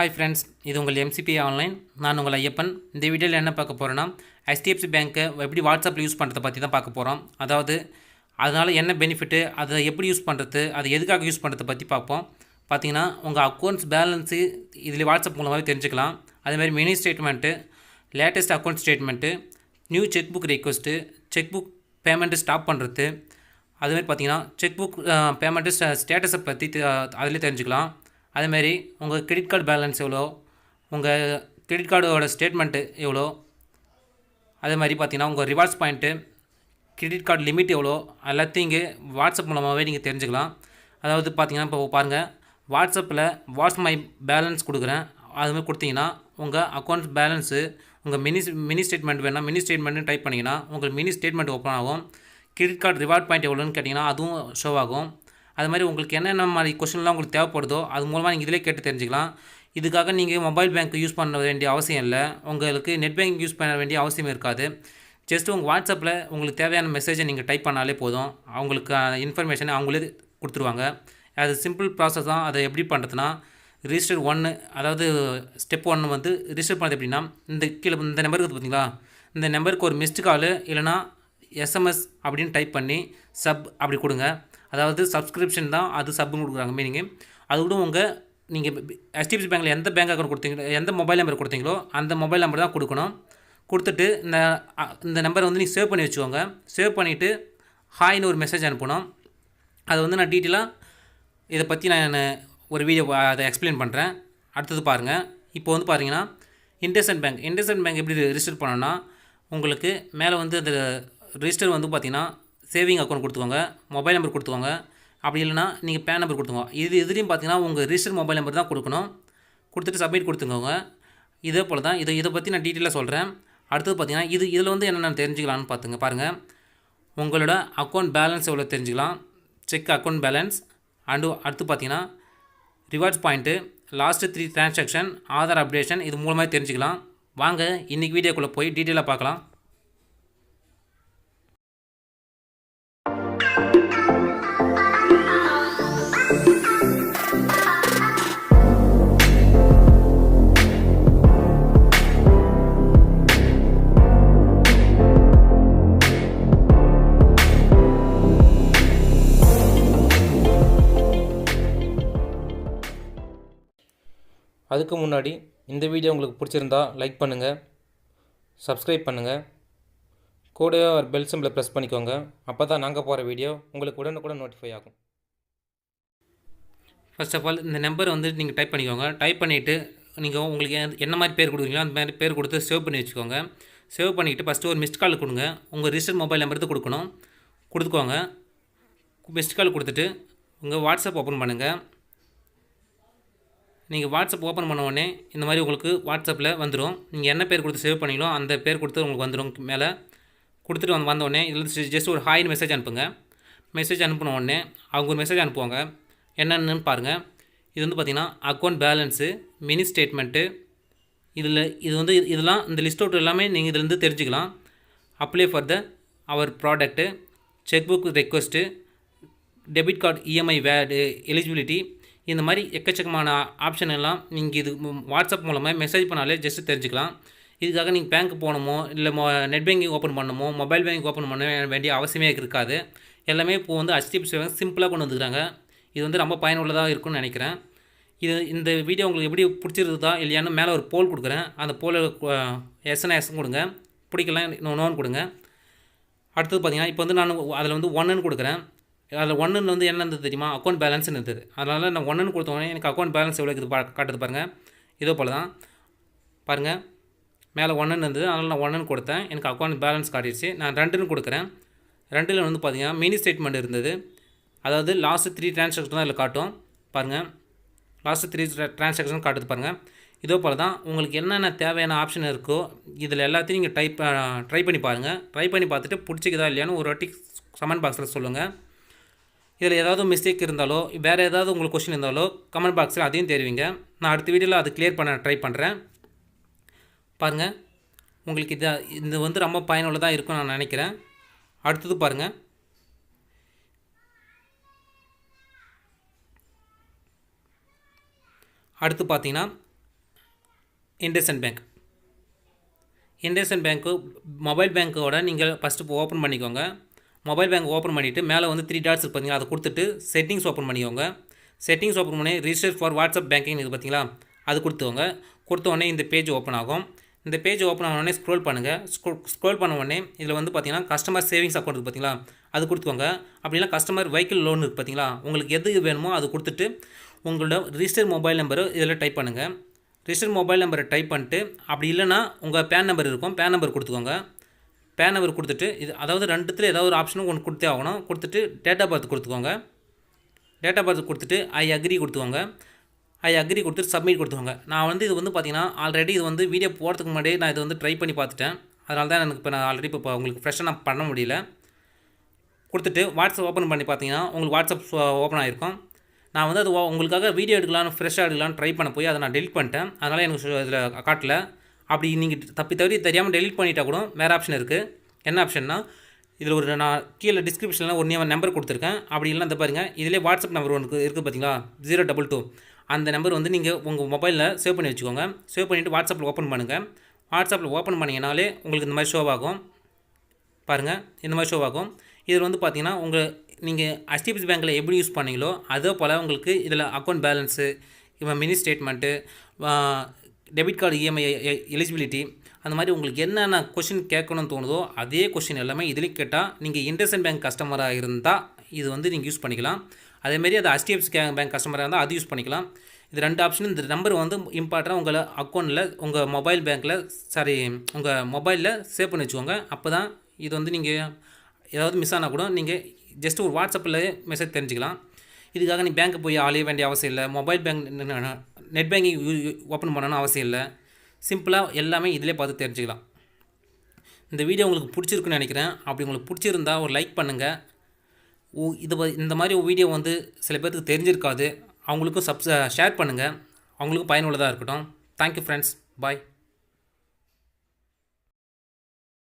Hi friends இது உங்கள் MCB online நான் உங்கள் ஐயப்பன். இந்த வீடியோவில் என்ன பார்க்க போகிறேன்னா ஹெச்டிஎஃப்சி பேங்க்கை எப்படி வாட்ஸ்அப்பில் யூஸ் பண்ணுறதை பற்றி தான் பார்க்க போகிறோம் அதாவது அதனால் என்ன பெனிஃபிட்டு அதை எப்படி யூஸ் பண்ணுறது அது எதுக்காக யூஸ் பண்ணுறதை பற்றி பார்ப்போம். பார்த்தீங்கன்னா உங்கள் அக்கௌண்ட்ஸ் பேலன்ஸு இதில் வாட்ஸ்அப் மூலமாகவே தெரிஞ்சுக்கலாம். அதேமாதிரி mini statement latest account statement new cheque book request cheque book payment stop பண்ணுறது அதுமாதிரி பார்த்தீங்கன்னா செக் புக் பேமெண்ட்டு ஸ்டேட்டஸை பற்றி அதிலே தெரிஞ்சுக்கலாம். அதேமாரி உங்கள் கிரெடிட் கார்டு பேலன்ஸ் எவ்வளோ உங்கள் கிரெடிட் கார்டோட ஸ்டேட்மெண்ட்டு எவ்வளோ அதே மாதிரி பார்த்தீங்கன்னா உங்கள் rewards point credit card limit எவ்வளோ எல்லாத்தையும் இங்கே வாட்ஸ்அப் மூலமாகவே நீங்கள் தெரிஞ்சுக்கலாம். அதாவது பார்த்தீங்கன்னா இப்போ பாருங்கள் வாட்ஸ்அப்பில் வாட்ஸ் மை பேலன்ஸ் கொடுக்குறேன். அதுமாதிரி கொடுத்தீங்கன்னா உங்கள் அக்கௌண்ட் பேலன்ஸு உங்கள் மினி மினி ஸ்டேட்மெண்ட் வேணால் மினி ஸ்டேட்மெண்ட்னு டைப் பண்ணிங்கன்னா உங்களுக்கு மினி ஸ்டேட்மெண்ட் ஓப்பன் ஆகும். கிரெடிட் கார்டு ரிவார்ட் பாயிண்ட் எவ்வளோன்னு கேட்டிங்கன்னா அதுவும் ஷோ ஆகும். அது மாதிரி உங்களுக்கு என்னென்ன மாதிரி கொஷின்லாம் உங்களுக்கு தேவைப்படுதோ அது மூலமாக நீங்கள் இதிலே கேட்டு தெரிஞ்சுக்கலாம். இதுக்காக நீங்கள் மொபைல் பேங்க் யூஸ் பண்ண வேண்டிய அவசியம் இல்லை. உங்களுக்கு நெட் பேங்க் யூஸ் பண்ண வேண்டிய அவசியம் இருக்காது. ஜஸ்ட் உங்கள் வாட்ஸ்அப்பில் உங்களுக்கு தேவையான மெசேஜை நீங்கள் டைப் பண்ணாலே போதும். அவங்களுக்கு இன்ஃபர்மேஷனை அவங்களே கொடுத்துருவாங்க. அது சிம்பிள் ப்ராசஸ் தான். அதை எப்படி பண்ணுறதுனா ரிஜிஸ்டர் ஒன்று அதாவது ஸ்டெப் ஒன்று வந்து ரிஜிஸ்டர் பண்ணது எப்படின்னா இந்த கீழே இந்த நம்பருக்கு பார்த்தீங்களா? இந்த நம்பருக்கு ஒரு மிஸ்டு காலு இல்லைனா எஸ்எம்எஸ் அப்படின்னு டைப் பண்ணி சப் அப்படி கொடுங்க. அதாவது சப்ஸ்கிரிப்ஷன் தான் அது சப்புன்னு கொடுக்குறாங்க மீனிங்கு அது கூட உங்கள் நீங்கள் ஹெச்டிஎஃப்சி பேங்க்கில் எந்த பேங்க் அக்கௌண்ட் கொடுத்தீங்களோ எந்த மொபைல் நம்பர் கொடுத்தீங்களோ அந்த மொபைல் நம்பர் தான் கொடுக்கணும். கொடுத்துட்டு இந்த இந்த நம்பரை வந்து நீங்கள் சேவ் பண்ணி வச்சுக்கோங்க. சேவ் பண்ணிவிட்டு ஹாய்னு ஒரு மெசேஜ் அனுப்பணும். அது வந்து நான் டீட்டெயிலாக இதை பற்றி நான் ஒரு வீடியோ அதை எக்ஸ்பிளைன் பண்ணுறேன் அடுத்தது பாருங்கள் இப்போ வந்து பாருங்கன்னா இண்டஸ்இண்ட் பேங்க் இண்டஸ்இண்ட் பேங்க் எப்படி ரிஜிஸ்டர் பண்ணோன்னா உங்களுக்கு மேலே வந்து அந்த ரிஜிஸ்டர் வந்து பார்த்திங்கன்னா சேவிங் அக்கௌண்ட் கொடுத்துக்கோங்க மொபைல் நம்பர் கொடுத்துக்கோங்க. அப்படி இல்லைனா நீங்கள் பேன் நம்பர் கொடுத்துக்கோங்க. இது இதுலேயும் பார்த்தீங்கன்னா உங்கள் ரிஜிஸ்டர் மொபைல் நம்பர் தான் கொடுக்கணும். கொடுத்துட்டு சப்மிட் கொடுத்துக்கோங்க. இதே போல் தான் இதை இதை பற்றி நான் டீட்டெயிலாக சொல்கிறேன் அடுத்தது பார்த்தீங்கன்னா இது இதில் வந்து என்னென்ன தெரிஞ்சுக்கலாம்னு பார்த்துங்க பாருங்கள் உங்களோட அக்கௌண்ட் பேலன்ஸ் எவ்வளோ தெரிஞ்சுக்கலாம்? செக் அக்கௌண்ட் பேலன்ஸ் அண்டு அடுத்து பார்த்தீங்கன்னா rewards point last three transaction Aadhaar updation இது மூலமாக தெரிஞ்சுக்கலாம். வாங்க இன்றைக்கி வீடியோக்குள்ளே போய் டீட்டெயிலாக பார்க்கலாம். அதுக்கு முன்னாடி இந்த வீடியோ உங்களுக்கு பிடிச்சிருந்தா லைக் பண்ணுங்கள் சப்ஸ்கிரைப் பண்ணுங்கள் கூடவே ஒரு பெல் சிம்பிளை ப்ரெஸ் பண்ணிக்கோங்க. அப்போ தான் நாங்கள் போகிற வீடியோ உங்களுக்கு உடனுக்குடன் நோட்டிஃபை ஆகும். ஃபர்ஸ்ட் ஆஃப் ஆல் இந்த நம்பர் வந்து நீங்கள் டைப் பண்ணிக்கோங்க. டைப் பண்ணிவிட்டு நீங்கள் உங்களுக்கு என்ன மாதிரி பேர் கொடுக்குறீங்களோ அந்த மாதிரி பேர் கொடுத்து சேவ் பண்ணி வச்சுக்கோங்க. சேவ் பண்ணிவிட்டு ஃபஸ்ட்டு ஒரு மிஸ்ட் கால் கொடுங்க. உங்கள் ரிஜிஸ்டர் மொபைல் நம்பர் கொடுக்கணும். கொடுத்துக்கோங்க. மிஸ்ட் கால் கொடுத்துட்டு உங்கள் வாட்ஸ்அப் ஓப்பன் பண்ணுங்கள் நீங்கள் வாட்ஸ்அப் ஓப்பன் பண்ண உடனே இந்த மாதிரி உங்களுக்கு வாட்ஸ்அப்பில் வந்துடும் நீங்கள் என்ன பேர் கொடுத்து சேவ் பண்ணீங்களோ அந்த பேர் கொடுத்து உங்களுக்கு வந்துடும் மேலே. கொடுத்துட்டு வந்து வந்தோடனே இல்லை இதில் ஜஸ்ட் ஒரு ஹாய்னு மெசேஜ் அனுப்புங்க. மெசேஜ் அனுப்பின உடனே அவங்க ஒரு மெசேஜ் அனுப்புவாங்க. என்னென்னு பாருங்கள் இது வந்து பார்த்திங்கன்னா அக்கௌண்ட் பேலன்ஸு மினி ஸ்டேட்மெண்ட்டு இதில் இது வந்து இதெல்லாம் இந்த லிஸ்ட் அவுட் எல்லாமே நீங்கள் இதுலேருந்து தெரிஞ்சுக்கலாம். Apply for the our product cheque book request debit card EMI வேடு எலிஜிபிலிட்டி இந்த மாதிரி எக்கச்சக்கமான ஆப்ஷன் எல்லாம் நீங்கள் இது வாட்ஸ்அப் மூலமாக மெசேஜ் பண்ணாலே ஜஸ்ட்டு தெரிஞ்சுக்கலாம். இதுக்காக நீங்கள் பேங்க் போகணுமோ இல்லை மொ நெட் பேங்கிங் ஓப்பன் பண்ணணுமோ மொபைல் பேங்கிங் ஓப்பன் பண்ண வேண்டிய அவசியமே இருக்காது. எல்லாமே இப்போ வந்து HDFC பேங்க் சிம்பிளாக கொண்டு வந்துக்கிறாங்க. இது வந்து ரொம்ப பயனுள்ளதாக இருக்கும்னு நினைக்கிறேன். இது இந்த வீடியோ உங்களுக்கு எப்படி பிடிச்சிருக்குதா இல்லையான்னு மேலே ஒரு போல் கொடுக்குறேன். அந்த போல எஸ்என் எஸ் கொடுங்க. பிடிக்கலாம் நோன் கொடுங்க. அடுத்தது பார்த்தீங்கன்னா இப்போ வந்து நான் அதில் வந்து ஒன்றுன்னு கொடுக்குறேன். அதில் ஒன்றுன்னு வந்து என்ன இருந்தது தெரியுமா? அக்கௌண்ட் பேலன்ஸ்னு இருந்தது. அதனால் நான் ஒன்றுன்னு கொடுத்தோடனே எனக்கு அக்கௌண்ட் பேலன்ஸ் எவ்வளோ இருக்குது பா காட்டுது பாருங்கள் இதோ போல் தான். பாருங்கள் மேலே ஒன்றுன்னு இருந்தது. அதனால் நான் ஒன்றுன்னு கொடுத்தேன். எனக்கு அக்கௌண்ட் பேலன்ஸ் காட்டிடுச்சு. நான் ரெண்டுன்னு கொடுக்குறேன். ரெண்டில் வந்து பார்த்திங்கன்னா மினி ஸ்டேட்மெண்ட் இருந்தது. அதாவது லாஸ்ட்டு த்ரீ டிரான்சாக்ஷன் தான் இதில் காட்டும். பாருங்கள் லாஸ்ட்டு த்ரீ டிரான்சாக்ஷன் காட்டுது பாருங்கள் இதோ போல் தான் உங்களுக்கு என்னென்ன தேவையான ஆப்ஷன் இருக்கோ இதில் எல்லாத்தையும் நீங்கள் டைப் ட்ரை பண்ணி பாருங்கள் ட்ரை பண்ணி பார்த்துட்டு பிடிச்சிக்குதா இல்லையான்னு ஒரு வாட்டி கமெண்ட் பாக்ஸில் சொல்லுங்கள் இதில் ஏதாவது மிஸ்டேக் இருந்தாலோ வேறு ஏதாவது உங்களுக்கு கொஷின் இருந்தாலோ கமெண்ட் பாக்ஸில் அதையும் தெரிவிங்க நான் அடுத்த வீடியோவில் அது கிளியர் பண்ண ட்ரை பண்ணுறேன் பாருங்கள் உங்களுக்கு இது இது வந்து ரொம்ப பயனுள்ளதாக இருக்கும்னு நான் நினைக்கிறேன். அடுத்தது பாருங்கள் அடுத்து பார்த்தீங்கன்னா IndusInd bank IndusInd bank mobile பேங்க்கோட நீங்கள் ஃபஸ்ட்டு ஓப்பன் பண்ணிக்கோங்க. மொபைல் பேங்க் ஓப்பன் பண்ணிவிட்டு மேலே வந்து த்ரீ டாட்ஸ் பார்த்தீங்களா அதை கொடுத்துட்டு செட்டிங்ஸ் ஓப்பன் பண்ணிக்கோங்க. செட்டிங்ஸ் ஓப்பன் பண்ணி ரிஜிஸ்டர் ஃபார் வாட்ஸ்அப் பேங்கிங் இது பார்த்தீங்களா அது கொடுத்துக்கோங்க. கொடுத்தோடனே இந்த பேஜ் ஓப்பன் ஆகும். இந்த பேஜ் ஓப்பன் ஆன உடனே ஸ்க்ரோல் பண்ணுங்கள் ஸ்க்ரோ ஸ்க்ரோல் பண்ண உடனே இதில் வந்து பார்த்தீங்கன்னா கஸ்டமர் சேவிங்ஸ் அக்கௌண்ட் இருக்குது பார்த்தீங்களா அது கொடுத்துக்கோங்க. அப்படின்னா கஸ்டமர் வெஹிக்கிள் லோன் இருக்குது பார்த்தீங்களா உங்களுக்கு எது வேணுமோ அது கொடுத்துட்டு உங்களோட ரிஜிஸ்டர் மொபைல் நம்பரை இதில் டைப் பண்ணுங்கள் ரிஜிஸ்டர் மொபைல் நம்பரை டைப் பண்ணிட்டு அப்படி இல்லைன்னா உங்கள் பேன் நம்பர் இருக்கும். பேன் நம்பர் கொடுத்துக்கோங்க. பேன் நம்பர் கொடுத்துட்டு இது அதாவது ரெண்டுத்தில் ஏதாவது ஒரு ஆப்ஷனும் ஒன்று கொடுத்தே ஆகணும். கொடுத்துட்டு டேட் ஆஃப் பர்த் கொடுத்துக்கோங்க. டேட்டா பர்த் கொடுத்துட்டு ஐ அக்ரி கொடுத்துக்கோங்க. ஐ அக்ரி கொடுத்துட்டு சப்மிட் கொடுத்துக்கோங்க. நான் வந்து இது வந்து பார்த்திங்கன்னா ஆல்ரெடி இது வந்து வீடியோ போகிறதுக்கு முன்னாடியே நான் இது வந்து ட்ரை பண்ணி பார்த்துட்டேன். அதனால தான் எனக்கு இப்போ நான் ஆல்ரெடி இப்போ உங்களுக்கு ஃப்ரெஷ்ஷாக நான் பண்ண முடியல. கொடுத்துட்டு வாட்ஸ்அப் ஓப்பன் பண்ணி பார்த்தீங்கன்னா உங்களுக்கு வாட்ஸ்அப் ஓப்பன் ஆகிருக்கும் நான் வந்து அது உங்களுக்காக வீடியோ எடுக்கலாம்னு ஃப்ரெஷ்ஷாக எடுக்கலாம்னு ட்ரை பண்ண போய் அதை நான் டெலிட் பண்ணிட்டேன். அதனால் எனக்கு இதில் காட்டல. அப்படி நீங்கள் தப்பி தவறி தெரியாமல் டெலிட் பண்ணிட்டா கூட வேறு ஆப்ஷன் இருக்குது என்ன ஆப்ஷன்னா இதில் ஒரு நான் கீழே டிஸ்கிரிப்ஷனில் ஒரு நம்பர் கொடுத்துருக்கேன். அப்படி இல்லைனா இந்த பாருங்கள் இதிலே வாட்ஸ்அப் நம்பர் ஒன்று இருக்குது பார்த்தீங்களா ஜீரோ டபுள் டூ அந்த நம்பர் வந்து நீங்கள் உங்கள் மொபைலில் சேவ் பண்ணி வச்சுக்கோங்க. சேவ் பண்ணிவிட்டு வாட்ஸ்அப்பில் ஓப்பன் பண்ணுங்கள் வாட்ஸ்அப்பில் ஓப்பன் பண்ணிங்கனாலே உங்களுக்கு இந்த மாதிரி ஷோவாகும் ஆகும். பாருங்கள் இந்த மாதிரி ஷோவாகும் இதில் வந்து பார்த்தீங்கன்னா உங்கள் நீங்கள் ஹெச்டிஎஃப்சி பேங்க்கில் எப்படி யூஸ் பண்ணீங்களோ அதே போல் உங்களுக்கு இதில் அக்கௌண்ட் பேலன்ஸு இப்போ mini statement debit card EMI eligibility அந்த மாதிரி உங்களுக்கு என்னென்ன கொஷின் கேட்கணும்னு தோணுதோ அதே கொஷின் எல்லாமே இதுலேயும் கேட்டால் நீங்கள் இண்டஸ்இன் பேங்க் கஸ்டமராக இருந்தால் இது வந்து நீங்கள் யூஸ் பண்ணிக்கலாம். அதேமாரி அது ஹெச்டிஎஃப்சி பேங்க் கஸ்டமராக இருந்தால் அது யூஸ் பண்ணிக்கலாம். இது ரெண்டு ஆப்ஷனும் இந்த நம்பர் வந்து இம்பார்ட்டாக உங்களை அக்கௌண்ட்டில் உங்கள் மொபைல் பேங்க்கில் சாரி உங்கள் மொபைலில் சேவ் பண்ணி வச்சுக்கோங்க. அப்போ தான் இது வந்து நீங்கள் ஏதாவது மிஸ் ஆனால் கூட நீங்கள் ஜஸ்ட் ஒரு வாட்ஸ்அப்பில் மெசேஜ் தெரிஞ்சுக்கலாம். இதுக்காக நீ பேங்க்கு போய் அலைய வேண்டிய அவசியம் இல்லை. Mobile bank net banking open பண்ணணும்னு அவசியம் இல்லை. சிம்பிளாக எல்லாமே இதிலே பார்த்து தெரிஞ்சுக்கலாம். இந்த வீடியோ உங்களுக்கு பிடிச்சிருக்குன்னு நினைக்கிறேன். அப்படி உங்களுக்கு பிடிச்சிருந்தா ஒரு லைக் பண்ணுங்கள் ஓ இது இந்த மாதிரி வீடியோ வந்து சில பேருக்கு தெரிஞ்சிருக்காது. அவங்களுக்கும் சப்ஸ் ஷேர் பண்ணுங்கள் அவங்களுக்கும் பயனுள்ளதாக இருக்கட்டும். Thank you friends bye